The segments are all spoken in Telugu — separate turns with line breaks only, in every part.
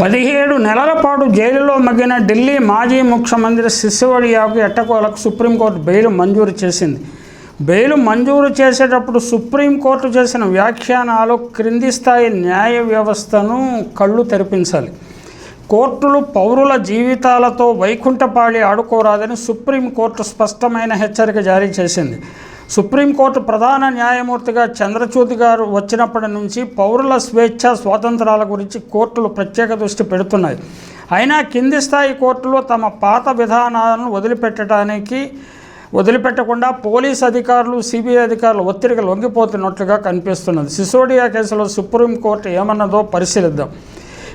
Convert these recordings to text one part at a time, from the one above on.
పదిహేడు నెలల పాటు జైలులో మగ్గిన ఢిల్లీ మాజీ ముఖ్యమంత్రి సిసోడియాకు ఎట్టకోలకు సుప్రీంకోర్టు బెయిల్ మంజూరు చేసింది. బెయిల్ మంజూరు చేసేటప్పుడు సుప్రీంకోర్టు చేసిన వ్యాఖ్యానాలు క్రింది స్థాయి న్యాయ వ్యవస్థను కళ్ళు తెరిపించాలి. కోర్టులు పౌరుల జీవితాలతో వైకుంఠపాళి ఆడుకోరాదని సుప్రీంకోర్టు స్పష్టమైన హెచ్చరిక జారీ చేసింది. సుప్రీంకోర్టు ప్రధాన న్యాయమూర్తిగా చంద్రచూడ్ గారు వచ్చినప్పటి నుంచి పౌరుల స్వేచ్ఛ స్వాతంత్రాల గురించి కోర్టులు ప్రత్యేక దృష్టి పెడుతున్నాయి. అయినా కింది స్థాయి కోర్టులు తమ పాత విధానాలను వదిలిపెట్టడానికి వదిలిపెట్టకుండా పోలీస్ అధికారులు సిబిఐ అధికారులు ఒత్తిడికి లొంగిపోతున్నట్లుగా కనిపిస్తున్నది. సిసోడియా కేసులో సుప్రీంకోర్టు ఏమన్నదో పరిశీలిద్దాం.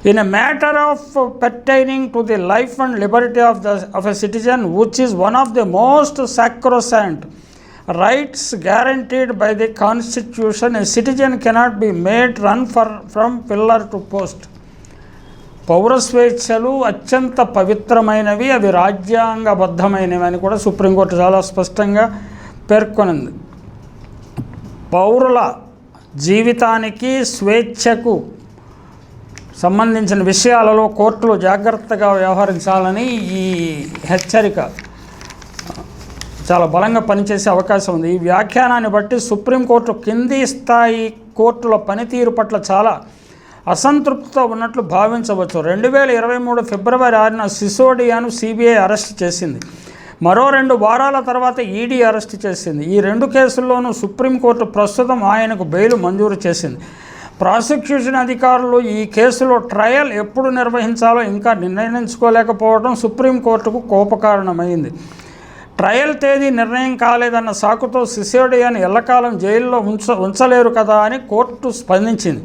In a matter of pertaining pertaining to the life and liberty of the of a citizen which is one of the most sacrosanct rights guaranteed by the constitution. A citizen cannot be made run for from pillar to post. పౌర స్వేచ్ఛలు అత్యంత పవిత్రమైనవి అవి రాజ్యాంగబద్ధమైనవి అని కూడా సుప్రీంకోర్టు చాలా స్పష్టంగా పేర్కొనింది. పౌరుల జీవితానికి స్వేచ్ఛకు సంబంధించిన విషయాలలో కోర్టులు జాగ్రత్తగా వ్యవహరించాలని ఈ హెచ్చరిక చాలా బలంగా పనిచేసే అవకాశం ఉంది. ఈ వ్యాఖ్యానాన్ని బట్టి సుప్రీంకోర్టు కింది స్థాయి కోర్టుల పనితీరు పట్ల చాలా అసంతృప్తితో ఉన్నట్లు భావించవచ్చు. రెండు వేల ఇరవై మూడు ఫిబ్రవరి ఆరున సిసోడియాను సిబిఐ అరెస్ట్ చేసింది. మరో రెండు వారాల తర్వాత ఈడీ అరెస్ట్ చేసింది. ఈ రెండు కేసుల్లోనూ సుప్రీంకోర్టు ప్రస్తుతం ఆయనకు బెయిల్ మంజూరు చేసింది. ప్రాసిక్యూషన్ అధికారులు ఈ కేసులో ట్రయల్ ఎప్పుడు నిర్వహించాలో ఇంకా నిర్ణయించుకోలేకపోవడం సుప్రీంకోర్టుకు కోపకారణమైంది. ట్రయల్ తేదీ నిర్ణయం కాలేదన్న సాకుతో సిసోడియాను ఎల్లకాలం జైల్లో ఉంచ ఉంచలేరు కదా అని కోర్టు స్పందించింది.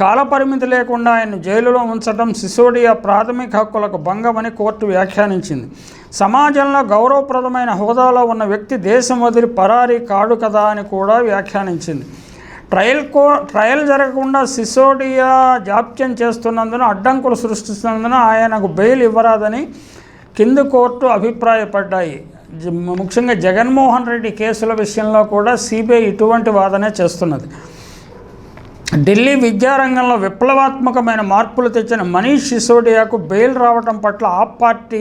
కాలపరిమితి లేకుండా ఆయన జైలులో ఉంచడం సిసోడియా ప్రాథమిక హక్కులకు భంగమని కోర్టు వ్యాఖ్యానించింది. సమాజంలో గౌరవప్రదమైన హోదాలో ఉన్న వ్యక్తి దేశం వదిలి పరారీ కాడు కదా అని కూడా వ్యాఖ్యానించింది. ట్రయల్ కో ట్రయల్ జరగకుండా సిసోడియా జాప్యం చేస్తున్నందున అడ్డంకులు సృష్టిస్తున్నందున ఆయనకు బెయిల్ ఇవ్వరాదని కింది కోర్టు అభిప్రాయపడ్డాయి. ముఖ్యంగా జగన్మోహన్ రెడ్డి కేసుల విషయంలో కూడా సిబిఐ ఇటువంటి వాదనే చేస్తున్నది. ఢిల్లీ విద్యారంగంలో విప్లవాత్మకమైన మార్పులు తెచ్చిన మనీష్ సిసోడియాకు బెయిల్ రావటం పట్ల ఆ పార్టీ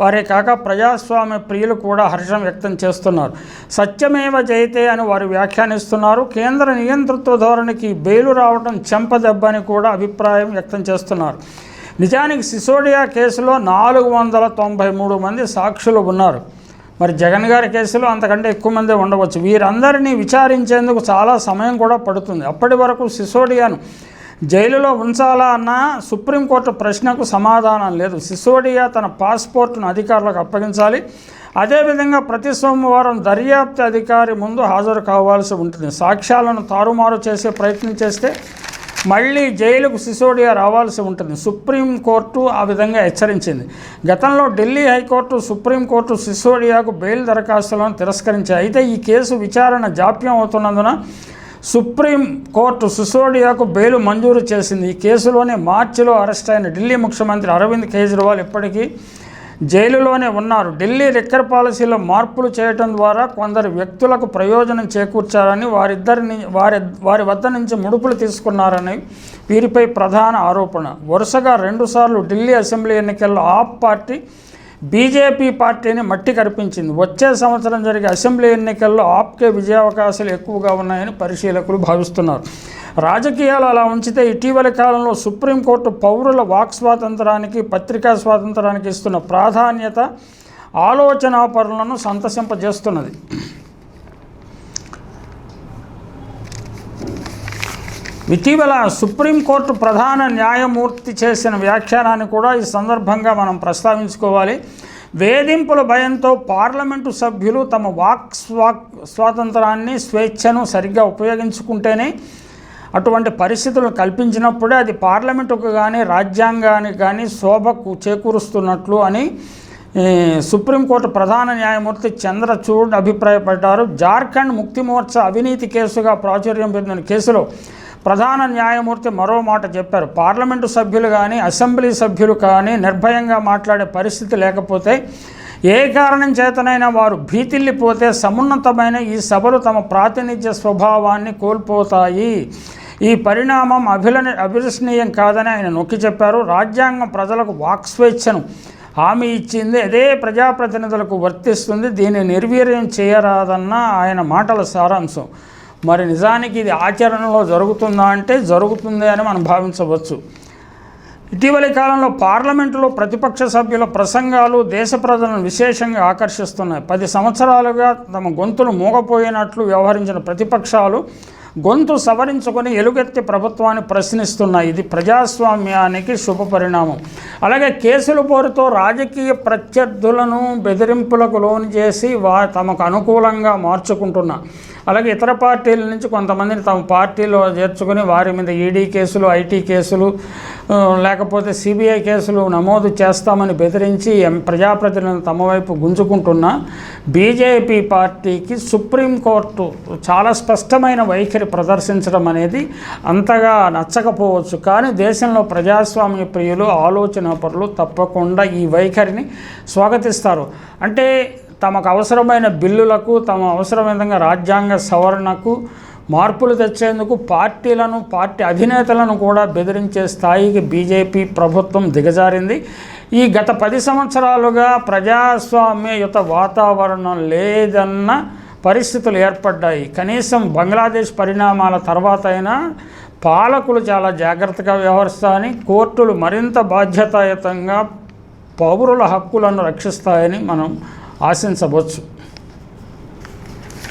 వారే కాక ప్రజాస్వామ్య ప్రియులు కూడా హర్షం వ్యక్తం చేస్తున్నారు. సత్యమేవ జయతే అని వారు వ్యాఖ్యానిస్తున్నారు. కేంద్ర నియంతృత్వ ధోరణికి బెయిలు రావటం చెంపదెబ్బని కూడా అభిప్రాయం వ్యక్తం చేస్తున్నారు. నిజానికి సిసోడియా కేసులో నాలుగు వందల తొంభై మూడు మంది సాక్షులు ఉన్నారు. మరి జగన్ గారి కేసులో అంతకంటే ఎక్కువ మంది ఉండవచ్చు. వీరందరినీ విచారించేందుకు చాలా సమయం కూడా పడుతుంది. అప్పటి వరకు సిసోడియాను జైలులో ఉంచాలా అన్న సుప్రీంకోర్టు ప్రశ్నకు సమాధానం లేదు. సిసోడియా తన పాస్పోర్ట్ను అధికారులకు అప్పగించాలి. అదేవిధంగా ప్రతి సోమవారం దర్యాప్తు అధికారి ముందు హాజరు కావాల్సి ఉంటుంది. సాక్ష్యాలను తారుమారు చేసే ప్రయత్నం చేస్తే మళ్ళీ జైలుకు సిసోడియా రావాల్సి ఉంటుంది. సుప్రీంకోర్టు ఆ విధంగా హెచ్చరించింది. గతంలో Delhi High Court Supreme Court సిసోడియాకు bail దరఖాస్తులను తిరస్కరించాయి. అయితే ఈ కేసు విచారణ జాప్యం అవుతున్నందున సుప్రీం కోర్టు సిసోడియాకు బెయిల్ మంజూరు చేసింది. ఈ కేసులోనే మార్చిలో అరెస్ట్ అయిన ఢిల్లీ ముఖ్యమంత్రి అరవింద్ కేజ్రీవాల్ ఇప్పటికీ జైలులోనే ఉన్నారు. ఢిల్లీ లిక్కర్ పాలసీలో మార్పులు చేయటం ద్వారా కొందరు వ్యక్తులకు ప్రయోజనం చేకూర్చారని వారిద్దరిని వారి వారి వద్ద నుంచి ముడుపులు తీసుకున్నారని వీరిపై ప్రధాన ఆరోపణ. వరుసగా రెండుసార్లు ఢిల్లీ అసెంబ్లీ ఎన్నికల్లో ఆప్ పార్టీ బీజేపీ పార్టీని మట్టి కరిపించింది. వచ్చే సంవత్సరం జరిగే అసెంబ్లీ ఎన్నికల్లో ఆప్కే విజయావకాశాలు ఎక్కువగా ఉన్నాయని పరిశీలకులు భావిస్తున్నారు. రాజకీయాలు అలా ఉంచితే ఇటీవలి కాలంలో సుప్రీంకోర్టు పౌరుల వాక్ స్వాతంత్రానికి పత్రికా స్వాతంత్రానికి ఇస్తున్న ప్రాధాన్యత ఆలోచనాపరులను సంతసింపజేస్తున్నది. ఇటీవల సుప్రీంకోర్టు ప్రధాన న్యాయమూర్తి చేసిన వ్యాఖ్యానాన్ని కూడా ఈ సందర్భంగా మనం ప్రస్తావించుకోవాలి. వేధింపుల భయంతో పార్లమెంటు సభ్యులు తమ వాక్ స్వా స్వాతంత్రాన్ని స్వేచ్ఛను సరిగ్గా ఉపయోగించుకుంటేనే అటువంటి పరిస్థితులు కల్పించినప్పుడే అది పార్లమెంటుకు కానీ రాజ్యాంగానికి కానీ శోభకు చేకూరుస్తున్నట్లు అని సుప్రీంకోర్టు ప్రధాన న్యాయమూర్తి చంద్రచూడ్ అభిప్రాయపడ్డారు. జార్ఖండ్ ముక్తి మోర్చా అవినీతి కేసుగా ప్రాచుర్యం పొందిన కేసులో ప్రధాన న్యాయమూర్తి మరో మాట చెప్పారు. పార్లమెంటు సభ్యులు కానీ అసెంబ్లీ సభ్యులు కానీ నిర్భయంగా మాట్లాడే పరిస్థితి లేకపోతే ఏ కారణం చేతనైనా వారు భీతిల్లిపోతే సమున్నతమైన ఈ సభలు తమ ప్రాతినిధ్య స్వభావాన్ని కోల్పోతాయి. ఈ పరిణామం అభిలని అభిలషణీయం కాదని ఆయన నొక్కి చెప్పారు. రాజ్యాంగం ప్రజలకు వాక్ స్వేచ్ఛను హామీ ఇచ్చింది. అదే ప్రజాప్రతినిధులకు వర్తిస్తుంది. దీన్ని నిర్వీర్యం చేయరాదన్న ఆయన మాటల సారాంశం. మరి నిజానికి ఇది ఆచరణలో జరుగుతుందా అంటే జరుగుతుంది అని మనం భావించవచ్చు. ఇటీవలి కాలంలో పార్లమెంటులో ప్రతిపక్ష సభ్యుల ప్రసంగాలు దేశ ప్రజలను విశేషంగా ఆకర్షిస్తున్నాయి. పది సంవత్సరాలుగా తమ గొంతులు మూగపోయినట్లు వ్యవహరించిన ప్రతిపక్షాలు గొంతు సవరించుకొని ఎలుగెత్తి ప్రభుత్వాన్ని ప్రశ్నిస్తున్నాయి. ఇది ప్రజాస్వామ్యానికి శుభ పరిణామం. అలాగే కేసుల పోరుతో రాజకీయ ప్రత్యర్థులను బెదిరింపులకు లోను చేసి వా తమకు అనుకూలంగా మార్చుకుంటున్నా. అలాగే ఇతర పార్టీల నుంచి కొంతమందిని తమ పార్టీలో చేర్చుకొని వారి మీద ఈడీ కేసులు ఐటీ కేసులు లేకపోతే సిబిఐ కేసులు నమోదు చేస్తామని బెదిరించి ప్రజాప్రతినిధులను తమ వైపు గుంజుకుంటున్న బీజేపీ పార్టీకి సుప్రీంకోర్టు చాలా స్పష్టమైన వైఖరి ప్రదర్శించడం అనేది అంతగా నచ్చకపోవచ్చు. కానీ దేశంలో ప్రజాస్వామ్య ప్రియులు ఆలోచన పరులు తప్పకుండా ఈ వైఖరిని స్వాగతిస్తారు. అంటే తమకు అవసరమైన బిల్లులకు తమ అవసరమైన విధంగా రాజ్యాంగ సవరణకు మార్పులు తెచ్చేందుకు పార్టీలను పార్టీ అధినేతలను కూడా బెదిరించే స్థాయికి బీజేపీ ప్రభుత్వం దిగజారింది. ఈ గత పది సంవత్సరాలుగా ప్రజాస్వామ్యయుత వాతావరణం లేదన్న పరిస్థితులు ఏర్పడ్డాయి. కనీసం బంగ్లాదేశ్ పరిణామాల తర్వాత అయినా పాలకులు చాలా జాగ్రత్తగా వ్యవహరిస్తాయని కోర్టులు మరింత బాధ్యతాయుతంగా పౌరుల హక్కులను రక్షిస్తాయని మనం ఆశించవచ్చు.